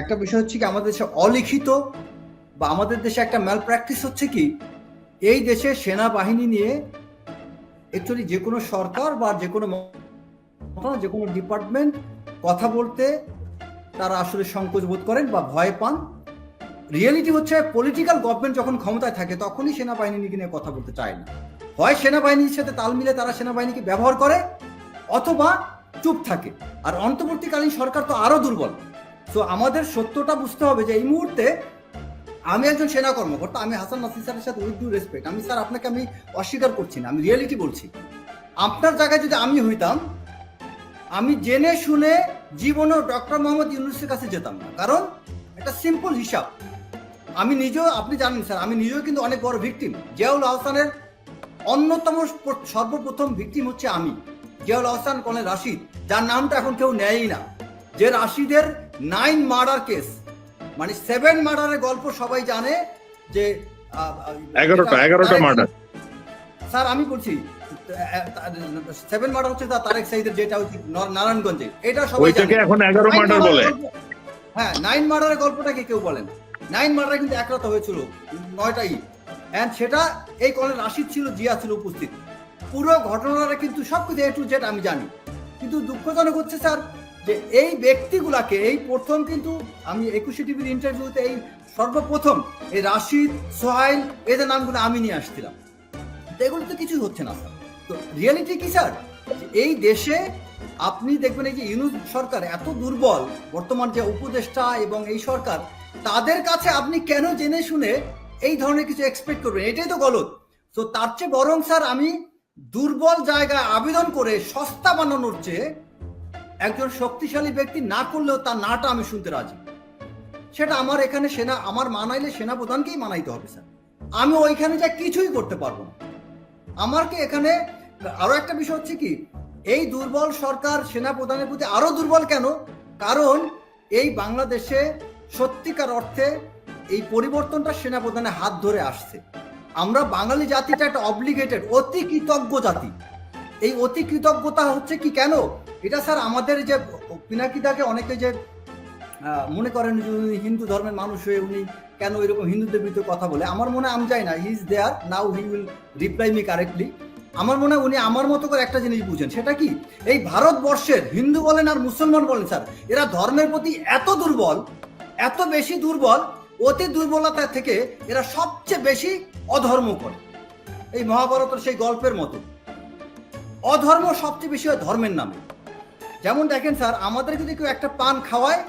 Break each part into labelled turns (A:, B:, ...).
A: একটা বিষয় হচ্ছে কি, আমাদের দেশে অলিখিত বা আমাদের দেশে একটা ম্যাল প্র্যাকটিস হচ্ছে কি, এই দেশে সেনাবাহিনী নিয়ে অ্যাকচুয়ালি যে কোনো সরকার বা যে কোনো যে কোনো ডিপার্টমেন্ট কথা বলতে তারা আসলে সংকোচ বোধ করেন বা ভয় পান। রিয়েলিটি হচ্ছে পলিটিক্যাল গভর্নমেন্ট যখন ক্ষমতায় থাকে, তখনই সেনাবাহিনী নিয়ে কথা বলতে চায় না। হয় সেনাবাহিনীর সাথে তাল মিলে তারা সেনাবাহিনীকে ব্যবহার করে, অথবা চুপ থাকে। আর অন্তর্বর্তীকালীন সরকার তো আরও দুর্বল। তো আমাদের সত্যটা বুঝতে হবে যে এই মুহূর্তে আমি একজন সেনা কর্মকর্তা, আমি হাসান নাসির স্যারের সাথে উইথ ডিউ রেসপেক্ট আমি স্যার আপনাকে আমি অস্বীকার করছি না, আমি রিয়েলিটি বলছি। আপনার জায়গায় যদি আমি হইতাম, আমি জেনে শুনে জীবনেও ডক্টর মোহাম্মদ ইউনুসের কাছে যেতাম না। কারণ একটা সিম্পল হিসাব। আমি নিজেও, আপনি জানেন স্যার, আমি নিজেও কিন্তু অনেক বড় ভিকটিম জিয়াউল আহসানের অন্যতম সর্বপ্রথম ভিকটিম হচ্ছে আমি, জিয়াউল আহসান কলেন রাশিদ, যার নামটা এখন কেউ নেয়ই না। যে রাশিদের নাইন মার্ডার কেস মানে সেভেন মার্ডারের গল্প সবাই জানে যে
B: এগারোটা এগারোটা মার্ডার
A: স্যার আমি বলছি সেভেন মার্ডার হচ্ছে তার তারেক সাইদের যেটা হচ্ছে নারায়ণগঞ্জে। এটা সবাই জানে।
B: এখন এগারো মার্ডার বলে।
A: হ্যাঁ নাইন মার্ডারের গল্পটাকে কেউ বলেন নাইন মার্ডার কিন্তু এক রাতে হয়েছিল নয়টাই। এন্ড সেটা এই রাশিদ ছিল জিয়া ছিল উপস্থিত। পুরো ঘটনাটা কিন্তু সব কিছু এ টু জেড আমি জানি। কিন্তু দুঃখজনক হচ্ছে স্যার যে এই ব্যক্তিগুলাকে, এই প্রথম কিন্তু আমি একুশে টিভির ইন্টারভিউতে এই সর্বপ্রথম এই রাশিদ, সোহাইল এদের নামগুলো আমি নিয়ে আসছিলাম। এগুলো তো কিছুই হচ্ছে না স্যার তো রিয়েলিটি কি স্যার এই দেশে আপনি দেখবেন এই যে ইউনুস সরকার এত দুর্বল, বর্তমান যে উপদেষ্টা এবং এই সরকার, তাদের কাছে আপনি কেন জেনে শুনে এই ধরনের কিছু এক্সপেক্ট করবেন? এটাই তো গলত। তো তার চেয়ে বরং স্যার আমি দুর্বল জায়গায় আবেদন করে সস্তা বানানোর চেয়ে একজন শক্তিশালী ব্যক্তি না করলেও তার নাটা আমি শুনতে রাজি। সেটা আমার এখানে সেনা, আমার মানাইলে সেনা প্রধানকেই মানাইতে হবে, স্যার। আমি ওইখানে যা কিছুই করতে পারব না। আমাকে এখানে, আরও একটা বিষয় হচ্ছে কি, এই দুর্বল সরকার সেনা প্রধানের প্রতি আরও দুর্বল কেন? কারণ এই বাংলাদেশে সত্যিকার অর্থে এই পরিবর্তনটা সেনা প্রধানের হাত ধরে আসছে। আমরা বাঙালি জাতিটা একটা অব্লিগেটেড অতি কৃতজ্ঞ জাতি। এই অতি কৃতজ্ঞতা হচ্ছে কি কেন? এটা স্যার আমাদের যে পিনাকিদাকে অনেকে যে মনে করেন যে উনি হিন্দু ধর্মের মানুষ হয়ে উনি কেন এরকম হিন্দুদের বিরুদ্ধে কথা বলে, আমার মনে আমি যাই না he is there now he will reply me correctly আমার মনে হয় উনি আমার মতো করে একটা জিনিস বুঝেন, সেটা কি? এই ভারতবর্ষের হিন্দু বলেন আর মুসলমান বলেন স্যার, এরা ধর্মের প্রতি এত দুর্বল, এত বেশি দুর্বল, অতি দুর্বলতা থেকে এরা সবচেয়ে বেশি অধর্ম করে। এই মহাভারতের সেই গল্পের মতো। অধর্ম সবচেয়ে বেশি হয় ধর্মের নামে। যেমন দেখেন স্যার, আমাদের যদি কেউ একটা পান খাওয়ায়,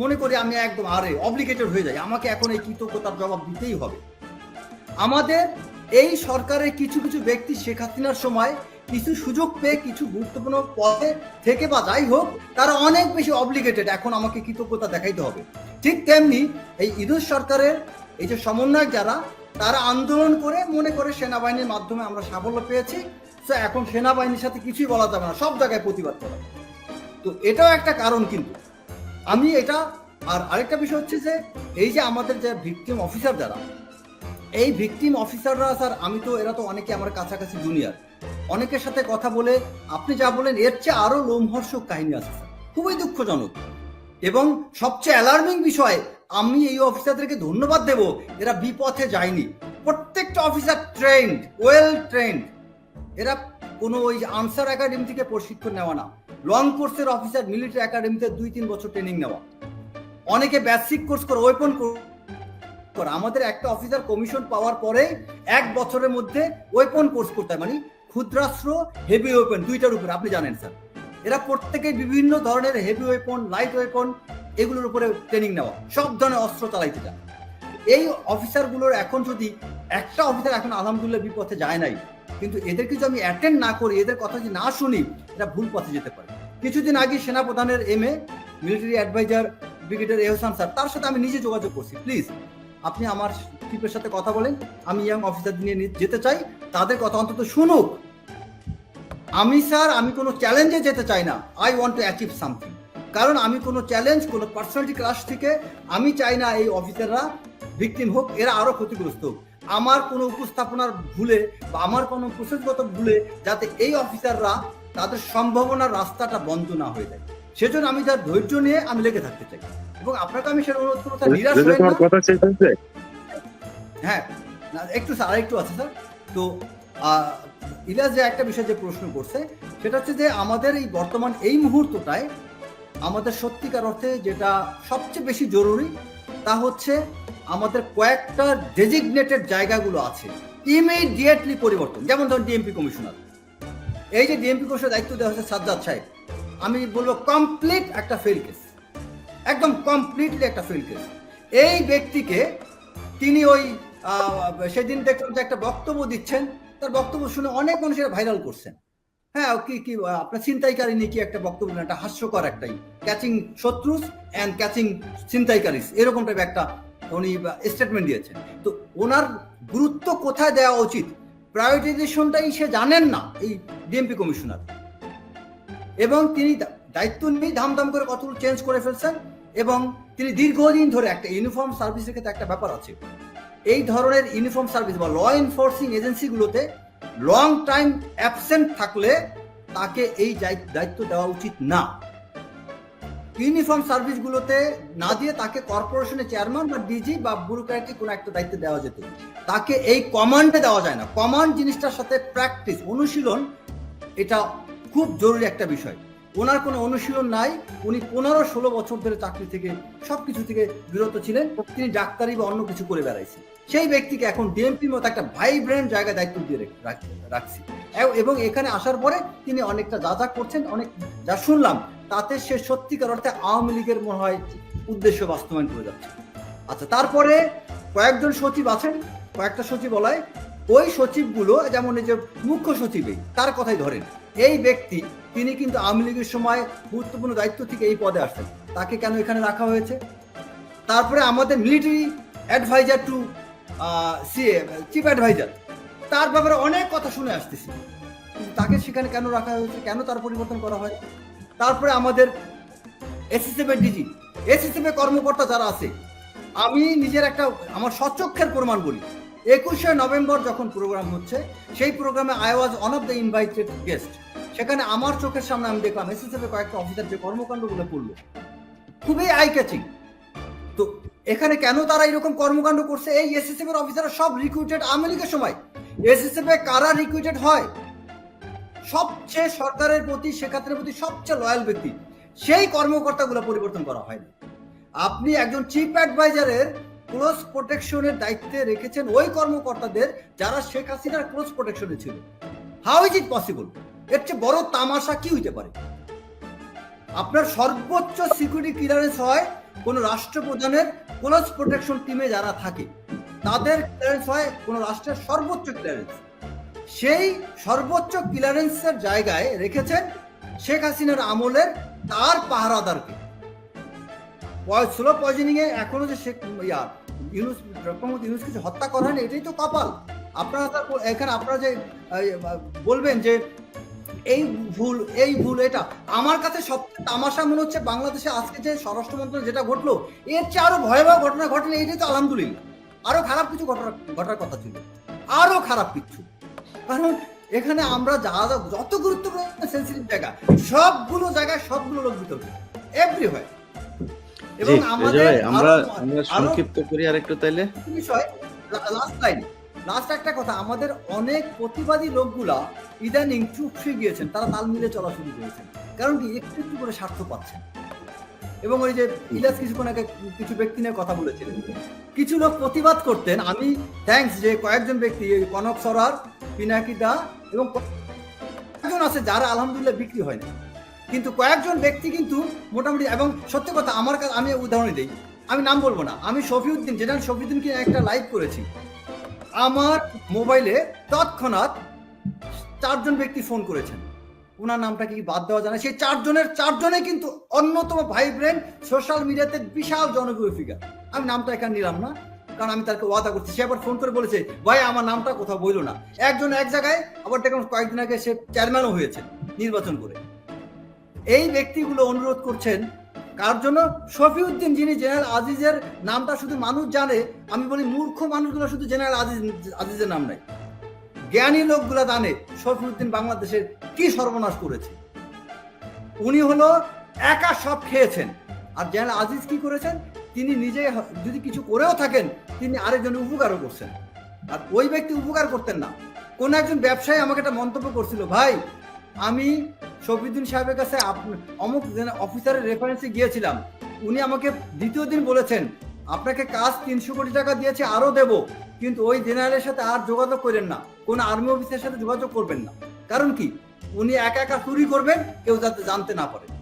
A: মনে করি আমি একদম আরে অব্লিগেটেড হয়ে যাই। আমাকে এখন এই কৃতজ্ঞতার জবাব দিতেই হবে। আমাদের এই সরকারের কিছু কিছু ব্যক্তি শেখ হাসিনার সময় কিছু সুযোগ পেয়ে কিছু গুরুত্বপূর্ণ পদে থেকে বা যাই হোক, তারা অনেক বেশি অব্লিগেটেড এখন আমাকে কৃতজ্ঞতা দেখাইতে হবে। ঠিক তেমনি এই ইদুস সরকারের এই যে সমন্বয়ক যারা, তারা আন্দোলন করে মনে করে সেনাবাহিনীর মাধ্যমে আমরা সাফল্য পেয়েছি। তো এখন সেনাবাহিনীর সাথে কিছুই বলা যাবে না, সব জায়গায় প্রতিবাদ করা। তো এটাও একটা কারণ কিন্তু। আমি এটা, আর আরেকটা বিষয় হচ্ছে যে, এই যে আমাদের যে ভিকটিম অফিসার যারা, এই ভিকটিম অফিসাররা স্যার, আমি তো, এরা তো অনেকে আমার কাছাকাছি জুনিয়র অনেকের সাথে কথা বলে, আপনি যা বলেন, এর চেয়ে আরও লোমহর্ষক কাহিনী আছে খুবই দুঃখজনক। এবং সবচেয়ে অ্যালার্মিং বিষয়, আমি এই অফিসারদেরকে ধন্যবাদ দেব, এরা বিপথে যায়নি। প্রত্যেকটা অফিসার ট্রেন্ড ওয়েল ট্রেন্ড এরা কোনো ওই আনসার একাডেমি থেকে প্রশিক্ষণ নেওয়া না। লং কোর্সের অফিসার মিলিটারি একাডেমিতে দুই, তিন বছর ট্রেনিং নেওয়া। অনেকে বেসিক কোর্স করে ওয়েপন করে। আমাদের একটা অফিসার কমিশন পাওয়ার পরে এক বছরের মধ্যে ওয়েপন কোর্স করতে হয়। মানে ক্ষুদ্রাস্ত্র হেভি ওয়েপন দুইটার উপরে। আপনি জানেন স্যার এরা প্রত্যেকে বিভিন্ন ধরনের হেভি ওয়েপন লাইট ওয়েপন এগুলোর উপরে ট্রেনিং নেওয়া। সব ধরনের অস্ত্র চালাইতে চান এই অফিসারগুলোর এখন যদি একটা অফিসার এখন আলহামদুলিল্লাহ বিপথে যায় নাই, কিন্তু এদেরকে যদি আমি অ্যাটেন্ড না করি, এদের কথা যদি না শুনি, এরা ভুল পথে যেতে পারে। কিছুদিন আগে সেনাপ্রধানের M A military adviser brigadier Ehsan sir, তার সাথে আমি নিজে যোগাযোগ করছি। প্লিজ আপনি আমার চিফের সাথে কথা বলেন। আমি ইয়াং অফিসার নিয়ে যেতে চাই। তাদের কথা অন্তত শুনুক। আমি স্যার, আমি কোনো চ্যালেঞ্জে যেতে চাই না। I want to achieve something কারণ আমি কোনো চ্যালেঞ্জ কোনো পার্সোনালিটি ক্লাস থেকে আমি চাই না এই অফিসাররা ভিকটিম হোক, এরা আরও ক্ষতিগ্রস্ত হোক। আমার কোনো উপস্থাপনার ভুলে বা আমার কোনো প্রসেসগত ভুলে যাতে এই অফিসাররা তাদের সম্ভাবনার রাস্তাটা বন্ধ না হয়ে যায়। সেজন্য আমি তার ধৈর্য নিয়ে আমি লেগে থাকতে চাই। এবং আপনাকে আমি সেটা অনুরোধ করব নিরাশ
B: কথা
A: হ্যাঁ না, একটু স্যার আরেকটু আছে স্যার। তো আহ, ইলিয়াস যে একটা বিষয় যে প্রশ্ন করছে সেটা হচ্ছে যে আমাদের এই বর্তমান এই মুহূর্তটায় আমাদের সত্যিকার অর্থে যেটা সবচেয়ে বেশি জরুরি তা হচ্ছে আমাদের কয়েকটা ডেজিগনেটেড জায়গাগুলো আছে ইমিডিয়েটলি পরিবর্তন। যেমন ধরুন ডিএমপি কমিশনার এই যে ডিএমপি কোষের দায়িত্ব দেওয়া হচ্ছে সাজ্জাদ সাহেব, আমি বলব কমপ্লিট একটা ফেল কেস একদম কমপ্লিটলি একটা ফেল কেস এই ব্যক্তিকে তিনি ওই সেদিন দেখলাম যে একটা বক্তব্য দিচ্ছেন, তার বক্তব্য শুনে অনেক মানুষের ভাইরাল করছেন। হ্যাঁ কি কি, আপনার ছিনতাইকারী নিয়ে কি একটা বক্তব্য একটা হাস্যকর একটাই। ক্যাচিং শত্রুস অ্যান্ড ক্যাচিং ছিনতাইকারিস, এরকম টাইপ একটা উনি স্টেটমেন্ট দিয়েছেন। তো ওনার গুরুত্ব কোথায় দেওয়া উচিত? প্রায়োরিটাইজেশনটাই সে জানেন না, এই ডিএমপি কমিশনার এবং তিনি দায়িত্ব নিয়েই ধামধাম করে কতগুলো চেঞ্জ করে ফেলছেন এবং তিনি দীর্ঘদিন ধরে একটা ইউনিফর্ম সার্ভিসের ক্ষেত্রে একটা ব্যাপার আছে। এই ধরনের ইউনিফর্ম সার্ভিস বা ল এনফোর্সিং এজেন্সিগুলোতে লং টাইম অ্যাবসেন্ট থাকলে তাকে এই দায়িত্ব- দেওয়া উচিত না। ইউনিফর্ম সার্ভিসগুলোতে না দিয়ে তাকে কর্পোরেশনের চেয়ারম্যান বা ডিজি বা ব্যুরোক্রেটিক কোনো একটা দায়িত্ব দেওয়া যেত। তাকে এই কমান্ডে দেওয়া যায় না। কমান্ড জিনিসটার সাথে প্র্যাকটিস, অনুশীলন, এটা খুব জরুরি একটা বিষয়। ওনার কোনো অনুশীলন নাই। উনি পনেরো ষোলো বছর ধরে চাকরি থেকে সব কিছু থেকে বিরত ছিলেন। তিনি ডাক্তারি বা অন্য কিছু করে বেড়াইছেন। সেই ব্যক্তিকে এখন ডিএমপির মতো একটা ভাইব্রেন্ট জায়গায় দায়িত্ব দিয়ে রেখ- রাখছি। এবং এখানে আসার পরে তিনি অনেকটা যা যা করছেন, অনেক যা শুনলাম তাতে সে সত্যিকার অর্থে আওয়ামী লীগের মনে হয় উদ্দেশ্য বাস্তবায়ন করে যাচ্ছে। আচ্ছা তারপরে কয়েকজন সচিব আছেন, কয়েকটা সচিব বলায় ওই সচিবগুলো যেমন এই যে মুখ্য সচিবই তার কথাই ধরেন, এই ব্যক্তি, তিনি কিন্তু আওয়ামী লীগের সময় গুরুত্বপূর্ণ দায়িত্ব থেকে এই পদে আসেন তাকে কেন এখানে রাখা হয়েছে? তারপরে আমাদের military adviser to CA, chief adviser, তার ব্যাপারে অনেক কথা শুনে আসতেছি তাকে সেখানে কেন রাখা হয়েছে, কেন তার পরিবর্তন করা হয়? তারপরে আমাদের এসএসএফ এর ডিজি এসএসএফ এর কর্মকর্তা যারা আছে, আমি নিজের একটা, আমার সচক্ষের প্রমাণ বলি। একুশে নভেম্বর যখন প্রোগ্রাম হচ্ছে, সেই প্রোগ্রামে I was one of the invited guest সেখানে আমার চোখের সামনে আমি দেখলাম এসএসএফ এর কয়েকটা অফিসার যে কর্মকাণ্ডগুলো করল। খুবই আই ক্যাচিং তো এখানে কেন তারা এরকম কর্মকাণ্ড করছে? এই এসএসএফ এর অফিসাররা সব রিক্রুটেড লীগের সময়। এসএসএফ এ কারা রিক্রুটেড হয়? সবচেয়ে সরকারের প্রতি শেখাতের প্রতি সবচেয়ে লয়াল ব্যক্তি। সেই কর্মকর্তাগুলো পরিবর্তন করা হয়নি। আপনি একজন চিফ অ্যাডভাইজারের ক্লোজ প্রোটেকশনের দায়িত্বে রেখেছেন ওই কর্মকর্তাদের যারা শেখ হাসিনার ক্লোজ প্রোটেকশনে ছিল। হাউ ইজ ইট পসিবল এর চেয়ে বড় তামাশা কি হইতে পারে? আপনার সর্বোচ্চ সিকিউরিটি ক্লিয়ারেন্স হয় কোন রাষ্ট্রপ্রধানের ক্লোজ প্রোটেকশন টিমে যারা থাকে। তাদের ক্লিয়ারেন্স হয় কোন রাষ্ট্রের সর্বোচ্চ ক্লিয়ারেন্স সেই সর্বোচ্চ ক্লিয়ারেন্সের জায়গায় রেখেছেন শেখ হাসিনার আমলের তার পাহারাদারকে। স্লো পয়জনিং এ এখনও যে শেখ ইয়া, ইউনুস মোহাম্মদ ইউনুস কিছু হত্যা করা হয়নি, এটাই তো কপাল। আপনারা তার এখানে আপনারা যে বলবেন যে এই ভুল এই ভুল, এটা আমার কাছে সবচেয়ে তামাশা মনে হচ্ছে বাংলাদেশে আজকে যে স্বরাষ্ট্র মন্ত্রণালয় যেটা ঘটলো, এর চেয়ে আরও ভয়াবহ ঘটনা ঘটলে এটাই তো আলহামদুলিল্লাহ। আরও খারাপ কিছু ঘটনা ঘটার কথা ছিল। আরও খারাপ কিছু। কারণ এখানে আমরা যা যত গুরুত্বপূর্ণ সেন্সিটিভ জায়গা সবগুলো জায়গায় সবগুলো লোক বিতর্ক। এভরিওয়ার
C: জি
A: এবং আমাদের
C: আমরা আমরা সংক্ষিপ্ত করি আর একটু তাইলে
A: বিষয় লাস্ট লাইন লাস্ট একটা কথা আমাদের অনেক প্রতিবাদী লোকগুলা ইদানিং চুপ গিয়েছেন তারা তাল মিলে চলা শুরু করেছেন। কারণ কি একটু একটু করে স্বার্থ পাচ্ছেন। এবং ওই যে ইলাস কিছুক্ষণ আগে কিছু ব্যক্তি নিয়ে কথা বলেছিলেন। কিছু লোক প্রতিবাদ করতেন, আমি থ্যাঙ্কস যে কয়েকজন ব্যক্তি, এই কনক সরার, পিনাকি দা এবং কয়েকজন আছে যারা আলহামদুলিল্লাহ বিক্রি হয় না কিন্তু কয়েকজন ব্যক্তি কিন্তু মোটামুটি, এবং সত্যি কথা আমার কাছে, আমি উদাহরণ দিই, আমি নাম বলব না, আমি শফিউদ্দিন, জেনারেল শফিউদ্দিনকে একটা লাইভ করেছি। আমার মোবাইলে তৎক্ষণাৎ চারজন ব্যক্তি ফোন করেছেন। ওনার নামটা কি বাদ দেওয়া যায় না? সেই চারজনের চারজনে কিন্তু অন্যতম ভাইব্রেন্ট সোশ্যাল মিডিয়াতে বিশাল জনপ্রিয় ফিগার আমি নামটা এখানে নিলাম না, কারণ আমি তাকে ওয়াদা করছি। সে আবার ফোন করে বলেছে, ভাই, আমার নামটা কোথাও বইলো না। একজন এক জায়গায়, আবার দেখলাম কয়েকদিন আগে সে চেয়ারম্যানও হয়েছে নির্বাচন করে। এই ব্যক্তিগুলো অনুরোধ করছেন, কার জন্য? শফিউদ্দিন, যিনি জেনারেল আজিজের নামটা শুধু মানুষ জানে, আমি বলি মূর্খ মানুষগুলো শুধু জেনারেল আজিজ আজিজের নাম নাই। জ্ঞানী লোকগুলো জানে শফিউদ্দিন বাংলাদেশের কি সর্বনাশ করেছে। উনি হলো একা সব খেয়েছেন। আর জেনারেল আজিজ কি করেছেন? তিনি নিজে যদি কিছু করেও থাকেন, তিনি আরেকজনের উপকারও করছেন। আর ওই ব্যক্তি উপকার করতেন না। কোন একজন ব্যবসায়ী আমাকে একটা মন্তব্য করছিল, ভাই, আমি শফিউদ্দিন সাহেবের কাছে অমুক অফিসারের রেফারেন্সে গিয়েছিলাম। উনি আমাকে দ্বিতীয় দিন বলেছেন, আপনাকে কাজ তিনশো কোটি টাকা দিয়েছে, আরও দেব। কিন্তু ওই জেনারেলের সাথে আর যোগাযোগ করেন না। কোন আর্মি অফিসের সাথে যোগাযোগ করবেন না। কারণ কি? উনি একা একা চুরি করবেন, কেউ যাতে জানতে না পারে।